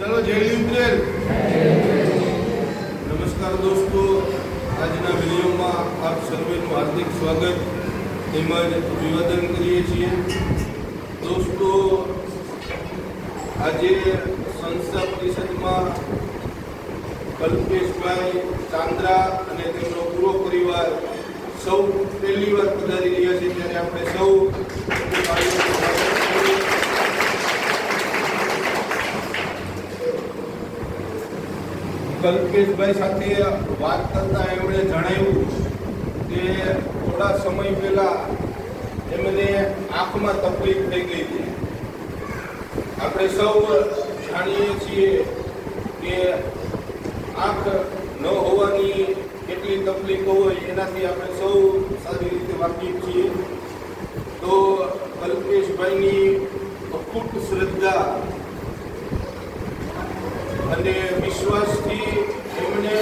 ચલો, જય લીમરેલ નમસ્કાર દોસ્તો. આજના વિડીયોમાં આપ સર્વેનું હાર્દિક સ્વાગત તેમજ અભિવાદન કરીએ છીએ. દોસ્તો, આજે સંસ્થા પરિષદમાં કલ્પેશભાઈ ચાંદ્રા અને તેમનો પૂરો પરિવાર સૌ પહેલી વાર પધારી રહ્યા છે. ત્યારે આપણે સૌ તાળીઓથી સ્વાગત કરીએ. કલ્પેશભાઈ સાથે વાત કરતા એમણે જણાવ્યું કે થોડા સમય પહેલા એમને આંખમાં તકલીફ થઈ ગઈ હતી. આપણે સૌ જાણીએ છીએ કે આંખ ન હોવાની કેટલી તકલીફો હોય એનાથી આપણે સૌ સારી રીતે વાકેફ છીએ. તો કલ્પેશભાઈની અખૂટ શ્રદ્ધા અને વિશ્વાસથી એમણે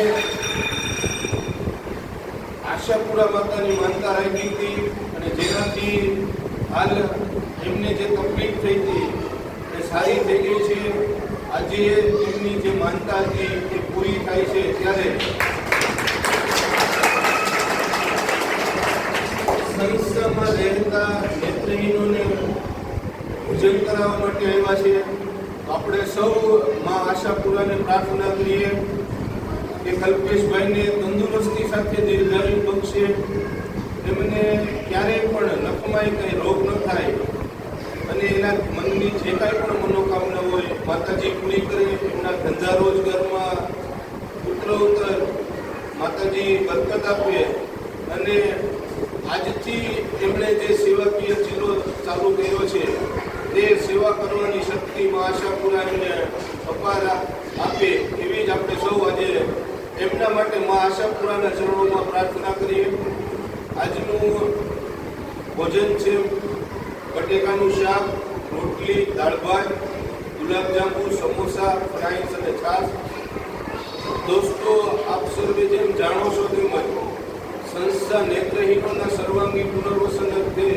આશાપુરા માતાની માનતા રાખી હતી અને જેનાથી હાલ એમને જે તકલીફ થઈ હતી એ સારી થઈ ગઈ છે. આજે એમની જે માનતા હતી એ પૂરી થાય છે ત્યારે સંસ્થામાં રહેતા નેત્રહીનોને ભોજન કરાવવા માટે આવ્યા છે. આપણે સૌ માં આશાપુરાને પ્રાર્થના કરીએ કે કલ્પેશભાઈને તંદુરસ્તી સાથે દીર્ઘાયુ બક્ષે એમને ક્યારેય પણ નખમાય કંઈ રોગ ન થાય અને એના મનની જે કાંઈ પણ મનોકામના હોય, માતાજી પૂરી કરે, એમના ધંધા રોજગારમાં ઉત્તરોત્તર માતાજી બરકત આપે અને આજથી એમણે જે સેવાકીય ચીલો ચાલુ કર્યો છે, તે સેવા કરવાની શક્તિમાં આશાપુરા એમને અપાર આપે એવી જ આપણે સૌ આજે એમના માટે મા આશાપુરાના ચરણોમાં પ્રાર્થના કરીએ. આજનું ભોજન છે બટેકાનું શાક, રોટલી, દાળ ભાત, ગુલાબજાંબુ, સમોસા ફ્રાઈસ અને છાશ. દોસ્તો, આપ સર્વે જેમ જાણો છો તેમજ સંસ્થા નેત્રહીનોના સર્વાંગી પુનર્વસન અર્થે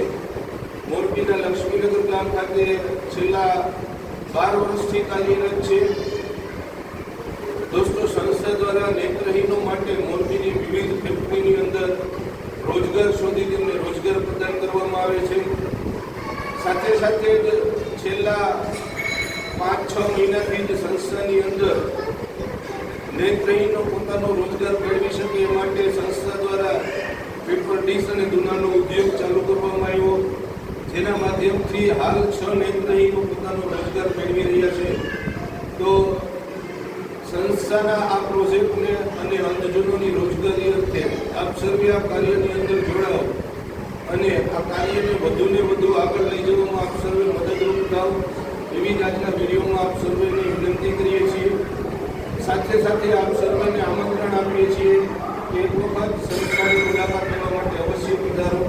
મોરબીના લક્ષ્મીનગર ગામ ખાતે છેલ્લા બાર વર્ષથી કાર્યરત છે દોસ્તો સંસ્થા દ્વારા નેત્રહીનો માટે મોરબીની વિવિધ ફેક્ટરીની અંદર રોજગાર શોધી તેમને રોજગાર પ્રદાન કરવામાં આવે છે. સાથે સાથે જ છેલ્લા પાંચ, છ મહિનાથી જ સંસ્થાની અંદર નેત્રહીનો પોતાનો રોજગાર મેળવી શકે એ માટે સંસ્થા દ્વારા પેપર ડીશ અને દુનાનો ઉદ્યોગ ચાલુ કરવામાં આવ્યો. જેના માધ્યમથી હાલ છ નેત્રહીનો પોતાનો રોજગાર મેળવી રહ્યા છે. તો સંસ્થાના આ પ્રોજેક્ટને અને અંધજનોની રોજગારી અર્થે આપ સર્વે આ કાર્યની અંદર જોડાઓ અને આ કાર્યને વધુને વધુ આગળ લઈ જવામાં આપ સર્વે મદદરૂપ થાવ એવી આજના વિડીયોમાં આપ સર્વેને વિનંતી કરીએ છીએ. સાથે સાથે આપ સર્વેને આમંત્રણ આપીએ છીએ કે એક વખત સંસ્થાની મુલાકાત લેવા માટે અવશ્ય પધારો.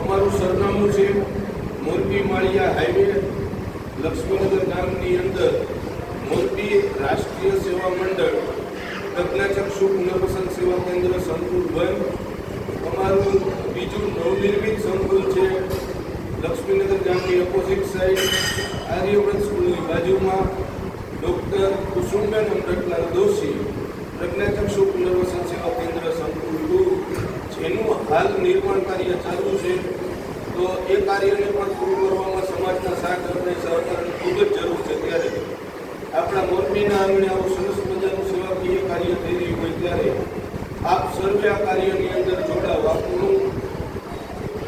અમારું સરનામું છે મોરબી માળિયા હાઈવે લક્ષ્મીનગર ગામની અંદર. મોરબી રાષ્ટ્રીય સેવા મંડળ, પ્રજ્ઞાચક્ષુ પુનર્વસન સેવા કેન્દ્ર સંકુલ વન. અમારું બીજું નવનિર્મિત સંકુલ છે લક્ષ્મીનગર ગામની ઓપોઝિટ સાઈડ આર્યવ્રત સ્કૂલની બાજુમાં. ડૉક્ટર કુસુમબેન અમૃતલાલ દોશી, પ્રજ્ઞાચક્ષુ પુનર્વસન સેવા કેન્દ્ર સંકુલ ટુ. જેનું હાલ નિર્માણ કાર્ય ચાલુ છે. તો એ કાર્યને પણ પૂરું કરવામાં સમાજના સાથ અને સહકારની ખૂબ જ જરૂર છે ત્યારે. આપણા મોરબીના આંગણે આવું સરસ મજાનું સેવાકીય કાર્ય થઈ રહ્યું હોય ત્યારે આપ સર્વે આ કાર્યની અંદર જોડાવ. આપણું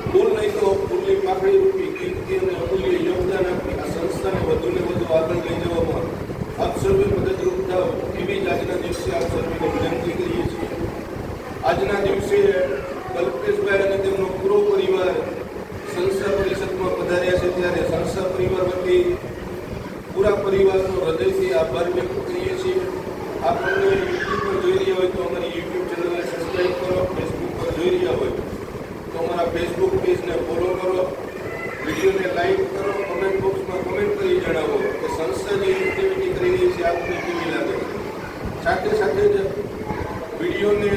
ભૂલ નહીં તો ફૂલની પાકડી રૂપી કીર્તિ અને અમૂલ્ય યોગદાન આપી આ સંસ્થાને વધુને વધુ આગળ લઈ જવામાં આપ સર્વે મદદરૂપ થાવ એવી જ આજના દિવસે આપ સર્વેને વિનંતી કરીએ છીએ આજના દિવસે કલ્પેશભાઈ અને તેમનો પૂરો પરિવાર સંસ્થા પરિષદમાં પધાર્યા છે ત્યારે સંસ્થા પરિવાર વતી પૂરા પરિવારનો હૃદયથી આભાર વ્યક્ત કરીએ છીએ આપણને યુટ્યુબ પર જોઈ રહ્યા હોય તો અમારી યુટ્યુબ ચેનલને સબસ્ક્રાઈબ કરો ફેસબુક પર જોઈ રહ્યા હોય તો અમારા ફેસબુક પેજને ફોલો કરો વિડીયોને લાઈક કરો કમેન્ટ બોક્સમાં કમેન્ટ કરી જણાવો કે સંસ્થા જે એક્ટિવિટી કરી રહી છે આપને કેવી લાગે છે સાથે સાથે જ વિડીયોને